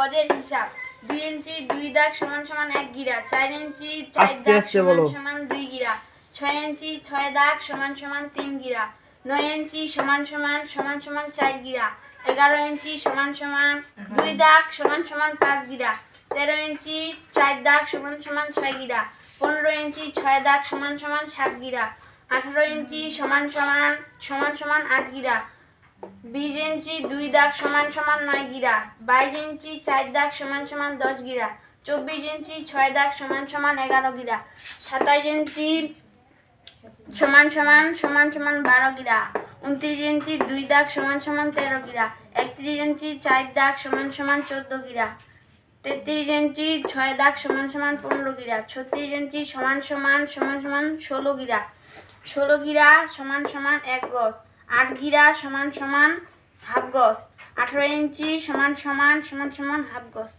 গজের হিসাব। দুই ইঞ্চি দুই দাগ সমান সমান এক গিরা। চার ইঞ্চি চার দাগ সমান সমান দুই গিরা। ছয় ইঞ্চি ছয় দাগ সমান সমান তিন গিরা। নয় ইঞ্চি সমান সমান সমান সমান চার গিরা। এগারো ইঞ্চি সমান সমান দুই দাগ সমান সমান পাঁচ গিরা। তেরো ইঞ্চি চার দাগ সমান সমান ছয় গিরা। পনেরো ইঞ্চি ছয় দাগ সমান সমান সাত গিরা। আঠারো ইঞ্চি সমান সমান সমান সমান আট গিরা। বিশ ইঞ্চি দুই দাগ সমান সমান নয় গিরা বাইশ ইঞ্চি চার দাগ সমান সমান দশ গিরা চব্বিশ ইঞ্চি ছয় দাগ সমান সমান এগারো গিরা সাতাইশ ইঞ্চি সমান সমান সমান সমান বারো গিরা উনত্রিশ ইঞ্চি দুই দাগ সমান সমান তেরো গিরা একত্রিশ ইঞ্চি চার দাগ সমান সমান চোদ্দ গিরা তেত্রিশ ইঞ্চি ছয় দাগ সমান সমান পনেরো গিরা ছত্রিশ ইঞ্চি সমান সমান সমান সমান ষোলো গিরা ষোলো গিরা সমান সমান এক গজ আট গিরা সমান সমান হাফ গজ। আঠেরো ইঞ্চি সমান সমান সমান সমান হাফ গজ।